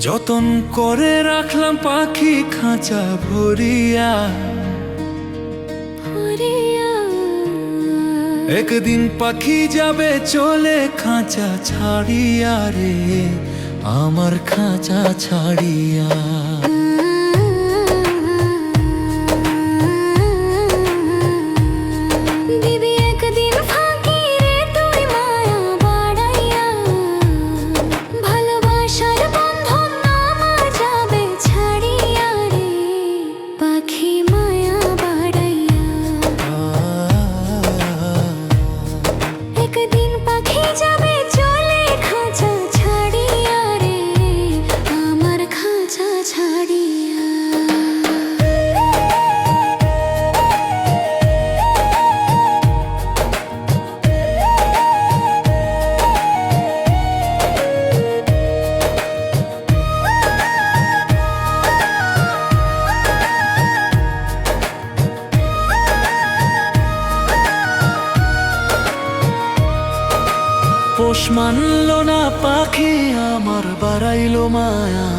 যতন করে রাখলাম পাখি খাঁচা ভরিয়া। একদিন পাখি যাবে চলে খাঁচা ছাড়িয়া রে আমার খাঁচা ছাড়িয়া। পোষ মানল না পাখি আমার বাড়াইল মায়া।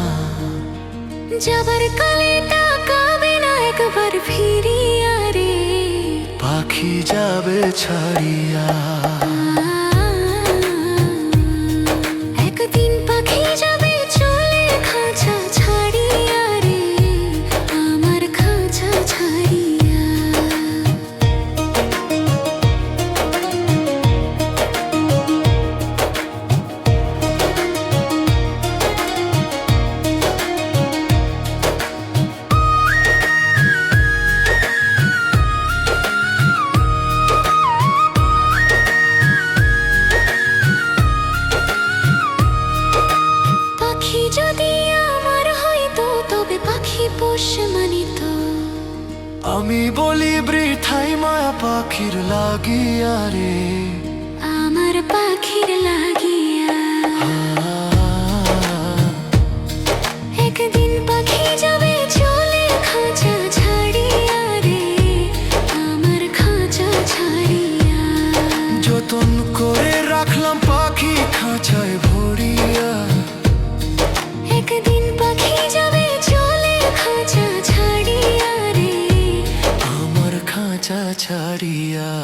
যাবার কালে তাকাবে না একবার ফিরিয়া রে। পাখি যাবে ছাড়িয়া। পোষ মানিত আমি বলি বৃথাই মায়া পাখির লাগিয়া রে। আমার পাখির ছাড়িয়া রে আমার খাঁচা ছাড়িয়া